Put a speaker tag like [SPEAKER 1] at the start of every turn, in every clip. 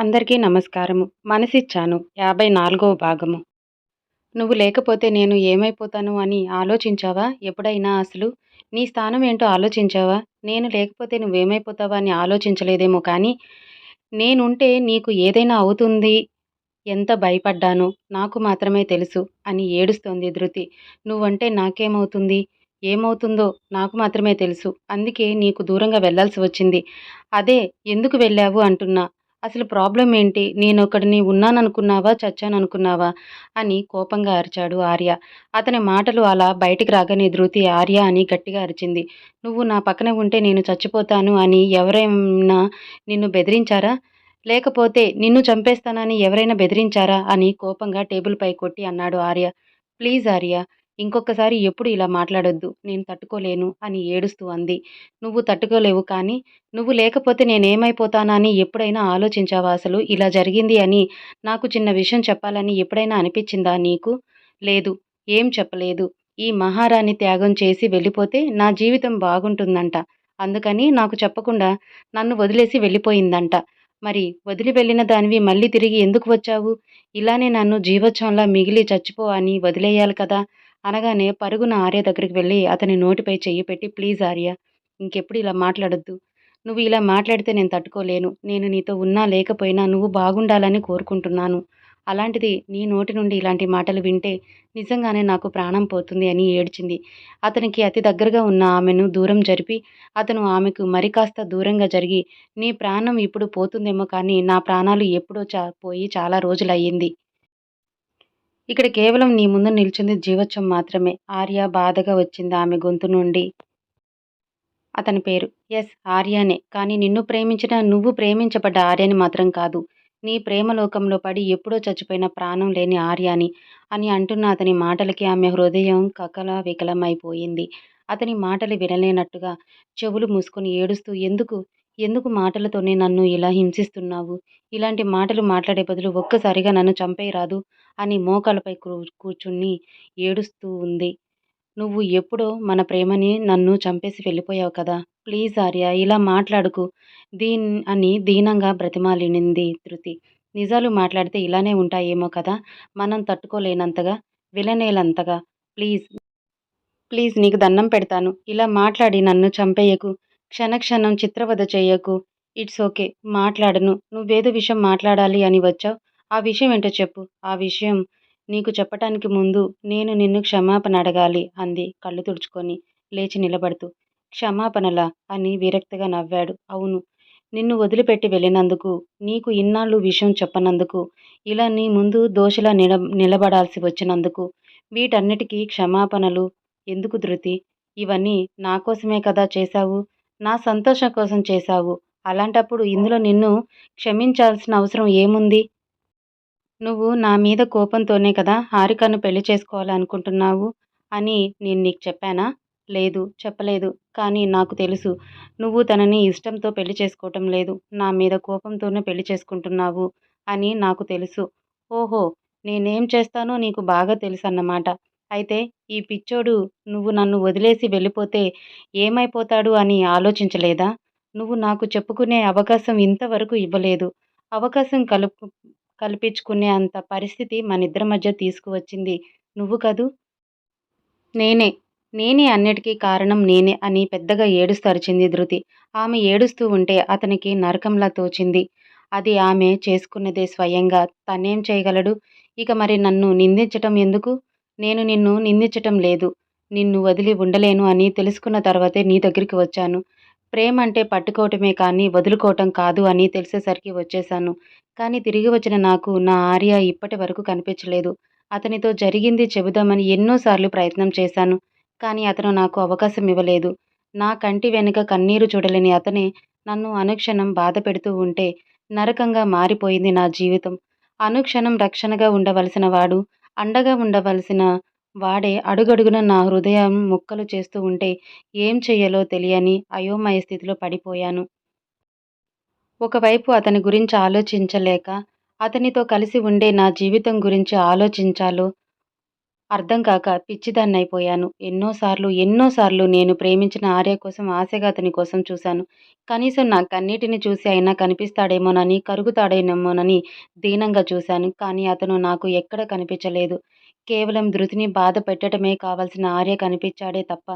[SPEAKER 1] అందరికీ నమస్కారము. మనసిచ్చాను. యాభై నాలుగవ భాగము. నువ్వు లేకపోతే నేను ఏమైపోతాను అని ఆలోచించావా? ఎప్పుడైనా అసలు? నీ స్థానం ఏంటో ఆలోచించావా? నేను లేకపోతే నువ్వేమైపోతావా అని ఆలోచించలేదేమో కానీ నేనుంటే నీకు ఏదైనా అవుతుంది ఎంత భయపడ్డానో నాకు మాత్రమే తెలుసు అని ఏడుస్తోంది ధృతి. నువ్వంటే నాకేమవుతుంది? ఏమవుతుందో నాకు మాత్రమే తెలుసు. అందుకే నీకు దూరంగా వెళ్ళాల్సి వచ్చింది. అదే ఎందుకు వెళ్ళావు అంటున్నా. అసలు ప్రాబ్లం ఏంటి? నేను ఒకడిని ఉన్నాననుకున్నావా? చచ్చాననుకున్నావా? అని కోపంగా అరిచాడు ఆర్య. అతని మాటలు అలా బయటికి రాగానే ధృతి ఆర్య అని గట్టిగా అరిచింది. నువ్వు నా పక్కన ఉంటే నేను చచ్చిపోతాను అని ఎవరైనా నిన్ను బెదిరించారా? లేకపోతే నిన్ను చంపేస్తానని ఎవరైనా బెదిరించారా? అని కోపంగా టేబుల్పై కొట్టి అన్నాడు ఆర్య. ప్లీజ్ ఆర్య ఇంకొకసారి ఎప్పుడు ఇలా మాట్లాడొద్దు నేను తట్టుకోలేను అని ఏడుస్తూ అంది. నువ్వు తట్టుకోలేవు కానీ నువ్వు లేకపోతే నేనేమైపోతానని ఎప్పుడైనా ఆలోచించావా అసలు? ఇలా జరిగింది అని నాకు చిన్న విషయం చెప్పాలని ఎప్పుడైనా అనిపించిందా నీకు? లేదు ఏం చెప్పలేదు. ఈ మహారాణి త్యాగం చేసి వెళ్ళిపోతే నా జీవితం బాగుంటుందంట. అందుకని నాకు చెప్పకుండా నన్ను వదిలేసి వెళ్ళిపోయిందంట. మరి వదిలి వెళ్ళిన దానివి మళ్ళీ తిరిగి ఎందుకు వచ్చావు? ఇలానే నన్ను జీవోత్సవంలా మిగిలి చచ్చిపో అని వదిలేయాలి కదా. అనగానే పరుగున ఆర్య దగ్గరికి వెళ్ళి అతని నోటిపై చెయ్యి పెట్టి ప్లీజ్ ఆర్య ఇంకెప్పుడు ఇలా మాట్లాడొద్దు. నువ్వు ఇలా మాట్లాడితే నేను తట్టుకోలేను. నేను నీతో ఉన్నా లేకపోయినా నువ్వు బాగుండాలని కోరుకుంటున్నాను. అలాంటిది నీ నోటి నుండి ఇలాంటి మాటలు వింటే నిజంగానే నాకు ప్రాణం పోతుంది అని ఏడ్చింది. అతనికి అతి దగ్గరగా ఉన్న ఆమెను దూరం జరిపి అతను ఆమెకు మరి కాస్త దూరంగా జరిగి నీ ప్రాణం ఇప్పుడు పోతుందేమో కానీ నా ప్రాణాలు ఎప్పుడో చా పోయి చాలా రోజులయ్యింది. ఇక్కడ కేవలం నీ ముందు నిల్చుంది జీవోత్సవం మాత్రమే. ఆర్య బాధగా వచ్చింది ఆమె గొంతు నుండి. అతని పేరు. ఎస్ ఆర్యనే. కానీ నిన్ను ప్రేమించిన నువ్వు ప్రేమించబడ్డ ఆర్యని మాత్రం కాదు. నీ ప్రేమలోకంలో పడి ఎప్పుడో చచ్చిపోయిన ప్రాణం లేని ఆర్యాని అని అంటున్న అతని మాటలకి ఆమె హృదయం కకల వికలమైపోయింది అతని మాటలు వినలేనట్టుగా చెవులు మూసుకొని ఏడుస్తూ ఎందుకు? ఎందుకు మాటలతోనే నన్ను ఇలా హింసిస్తున్నావు? ఇలాంటి మాటలు మాట్లాడే బదులు ఒక్కసారిగా నన్ను చంపేయరాదు అని మోకాలపై కూర్చుని ఏడుస్తూ ఉంది. నువ్వు ఎప్పుడో మన ప్రేమని నన్ను చంపేసి వెళ్ళిపోయావు కదా? ప్లీజ్ ఆర్య ఇలా మాట్లాడుకు. దీన్ అని దీనంగా బ్రతిమాలినింది ధృతి నిజాలు మాట్లాడితే ఇలానే ఉంటాయేమో కదా? మనం తట్టుకోలేనంతగా విలనేలంతగా ప్లీజ్. ప్లీజ్ నీకు దండం పెడతాను. ఇలా మాట్లాడి నన్ను చంపేయకు. క్షణక్షణం చిత్రవద చేయకు ఇట్స్ ఓకే. మాట్లాడను. నువ్వేదో విషయం మాట్లాడాలి అని వచ్చావు. ఆ విషయం ఏంటో చెప్పు. ఆ విషయం నీకు చెప్పటానికి ముందు నేను నిన్ను క్షమాపణ అడగాలి అంది కళ్ళు తుడుచుకొని లేచి నిలబడుతూ. క్షమాపణలా? అని విరక్తిగా నవ్వాడు. అవును. నిన్ను వదిలిపెట్టి వెళ్ళినందుకు నీకు ఇన్నాళ్ళు విషయం చెప్పనందుకు ఇలా నీ ముందు దోషిలా నిల నిలబడాల్సి వచ్చినందుకు వీటన్నిటికీ క్షమాపణలు. ఎందుకు ధృతి? ఇవన్నీ నా కోసమే కదా చేశావు? నా సంతోషం కోసం చేశావు. అలాంటప్పుడు ఇందులో నిన్ను క్షమించాల్సిన అవసరం ఏముంది? నువ్వు నా మీద కోపంతోనే కదా హారికను పెళ్ళి చేసుకోవాలనుకుంటున్నావు అని నేను నీకు చెప్పానా? లేదు చెప్పలేదు. కానీ నాకు తెలుసు నువ్వు తనని ఇష్టంతో పెళ్ళి చేసుకోవటం లేదు. నా మీద కోపంతోనే పెళ్ళి చేసుకుంటున్నావు అని నాకు తెలుసు. ఓహో నేనేం చేస్తానో నీకు బాగా తెలుసు అన్నమాట అయితే ఈ పిచ్చోడు నువ్వు నన్ను వదిలేసి వెళ్ళిపోతే ఏమైపోతాడు అని ఆలోచించలేదా? నువ్వు నాకు చెప్పుకునే అవకాశం ఇంతవరకు ఇవ్వలేదు. అవకాశం కలుపు కల్పించుకునే అంత పరిస్థితి మనిద్దరి మధ్య తీసుకువచ్చింది నువ్వు కదూ? నేనే నేనే అన్నిటికీ కారణం నేనే అని పెద్దగా ఏడుస్తరిచింది ధృతి. ఆమె ఏడుస్తూ ఉంటే అతనికి నరకంలా తోచింది. అది ఆమె చేసుకున్నదే స్వయంగా. తనేం చేయగలడు? ఇక మరి నన్ను నిందించటం ఎందుకు? నేను నిన్ను నిందించటం లేదు. నిన్ను వదిలి ఉండలేను అని తెలుసుకున్న తర్వాతే నీ దగ్గరికి వచ్చాను. ప్రేమ అంటే పట్టుకోవటమే కానీ వదులుకోవటం కాదు అని తెలిసేసరికి వచ్చేశాను. కానీ తిరిగి వచ్చిన నాకు నా ఆర్య ఇప్పటి వరకు కనిపించలేదు. అతనితో జరిగింది చెబుదామని ఎన్నోసార్లు ప్రయత్నం చేశాను. కానీ అతను నాకు అవకాశం ఇవ్వలేదు. నా కంటి వెనుక కన్నీరు చూడలేని అతనే నన్ను అనుక్షణం బాధ పెడుతూ ఉంటే నరకంగా మారిపోయింది నా జీవితం. అనుక్షణం రక్షణగా ఉండవలసిన వాడు అండగా ఉండవలసిన వాడే అడుగడుగున నా హృదయం ముక్కలు చేస్తూ ఉంటే ఏం చెయ్యాలో తెలియని అయోమయ స్థితిలో పడిపోయాను. ఒకవైపు అతని గురించి ఆలోచించలేక అతనితో కలిసి ఉండే నా జీవితం గురించి ఆలోచించాలో అర్థం కాక పిచ్చిదాన్నైపోయాను ఎన్నోసార్లు, ఎన్నోసార్లు నేను ప్రేమించిన ఆర్య కోసం ఆశగా అతని కోసం చూశాను. కనీసం నా కన్నీటిని చూసి అయినా కనిపిస్తాడేమోనని, కరుగుతాడేమోనని దీనంగా చూశాను. కానీ అతను నాకు ఎక్కడ కనిపించలేదు. కేవలం ధృతిని బాధ పెట్టడమే కావలసిన ఆర్య కనిపించాడే తప్ప,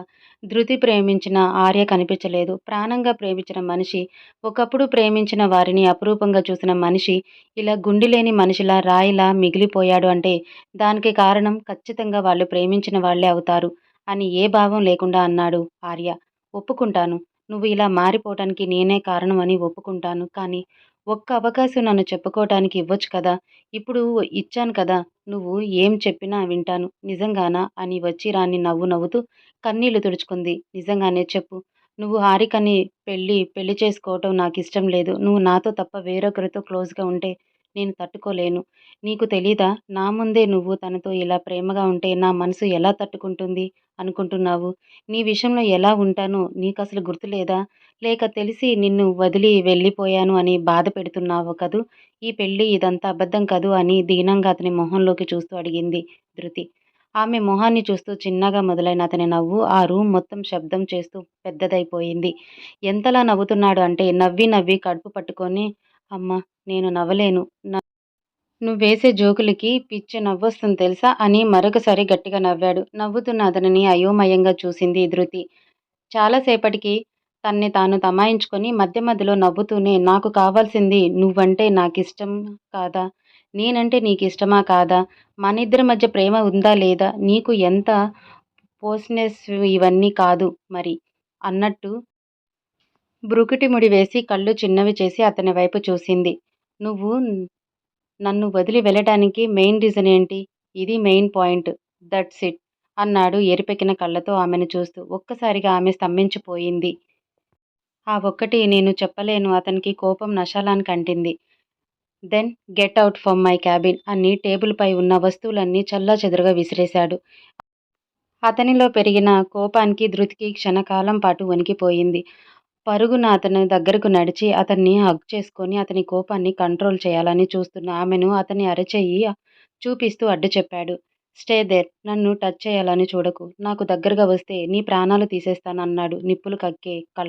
[SPEAKER 1] ధృతి ప్రేమించిన ఆర్య కనిపించలేదు. ప్రాణంగా ప్రేమించిన మనిషి, ఒకప్పుడు ప్రేమించిన వారిని అపురూపంగా చూసిన మనిషి ఇలా గుండిలేని మనిషిలా, రాయిలా మిగిలిపోయాడు అంటే దానికి కారణం ఖచ్చితంగా వాళ్ళు ప్రేమించిన వాళ్ళే అవుతారు అని ఏ భావం లేకుండా అన్నాడు ఆర్య. ఒప్పుకుంటాను. నువ్వు ఇలా మారిపోవటానికి నేనే కారణం అని ఒప్పుకుంటాను. కానీ ఒక్క అవకాశం నన్ను చెప్పుకోవటానికి ఇవ్వొచ్చు కదా! ఇప్పుడు ఇచ్చాను కదా! నువ్వు ఏం చెప్పినా వింటాను. నిజంగానా? అని వచ్చి రాని నవ్వు నవ్వుతూ కన్నీళ్ళు తుడుచుకుంది. నిజంగానే చెప్పు. నువ్వు హారికని పెళ్ళి పెళ్ళి చేసుకోవటం నాకు ఇష్టం లేదు. నువ్వు నాతో తప్ప వేరొకరితో క్లోజ్గా ఉంటే నేను తట్టుకోలేను. నీకు తెలీదా? నా ముందే నువ్వు తనతో ఇలా ప్రేమగా ఉంటే నా మనసు ఎలా తట్టుకుంటుంది అనుకుంటున్నావు? నీ విషయంలో ఎలా ఉంటానో అసలు గుర్తులేదా? లేక తెలిసి నిన్ను వదిలి వెళ్ళిపోయాను అని బాధ పెడుతున్నావు కదూ! ఈ పెళ్ళి ఇదంతా అబద్ధం కదూ అని దీనంగా అతని మొహంలోకి చూస్తూ అడిగింది ధృతి. ఆమె మొహాన్ని చూస్తూ చిన్నగా మొదలైన అతని నవ్వు ఆ రూమ్ మొత్తం శబ్దం చేస్తూ పెద్దదైపోయింది. ఎంతలా నవ్వుతున్నాడు అంటే నవ్వి నవ్వి కడుపు పట్టుకొని అమ్మా! నేను నవ్వలేను. నువ్వేసే జోకులకి పిచ్చి నవ్వొస్తుంది తెలుసా? అని మరొకసారి గట్టిగా నవ్వాడు. నవ్వుతున్న అతనిని అయోమయంగా చూసింది ధృతి. చాలాసేపటికి తన్ని తాను తమాయించుకొని మధ్య మధ్యలో నవ్వుతూనే నాకు కావాల్సింది నువ్వంటే నాకిష్టం కాదా? నేనంటే నీకు ఇష్టమా కాదా? మన ఇద్దరి మధ్య ప్రేమ ఉందా లేదా? నీకు ఎంత పోస్నెస్ ఇవన్నీ కాదు మరి అన్నట్టు బ్రుకుటి ముడి వేసి కళ్ళు చిన్నవి చేసి అతని వైపు చూసింది. నువ్వు నన్ను వదిలి వెళ్ళటానికి మెయిన్ రీజన్ ఏంటి? ఇది మెయిన్ పాయింట్. దట్స్ ఇట్ అన్నాడు ఎరిపెక్కిన కళ్ళతో ఆమెను చూస్తూ. ఒక్కసారిగా ఆమె స్తంభించిపోయింది. ఆ ఒక్కటి నేను చెప్పలేను అతనికి కోపం నషాలానికి అంటింది. Then get out from my cabin అని టేబుల్ పై ఉన్న వస్తువులన్నీ చెల్లాచెదురుగా విసిరేశాడు. అతనిలో పెరిగిన కోపానికి ధృతికి క్షణకాలం పాటు వణికిపోయింది. పరుగున అతని దగ్గరకు నడిచి అతన్ని హగ్ చేసుకొని అతని కోపాన్ని కంట్రోల్ చేయాలని చూస్తున్న ఆమెను అతని అరచేయి చూపిస్తూ అడ్డు చెప్పాడు. స్టే దేర్ నన్ను టచ్ చేయాలని చూడకు. నాకు దగ్గరగా వస్తే నీ ప్రాణాలు తీసేస్తాను అన్నాడు నిప్పులు కక్కే కళ్ళ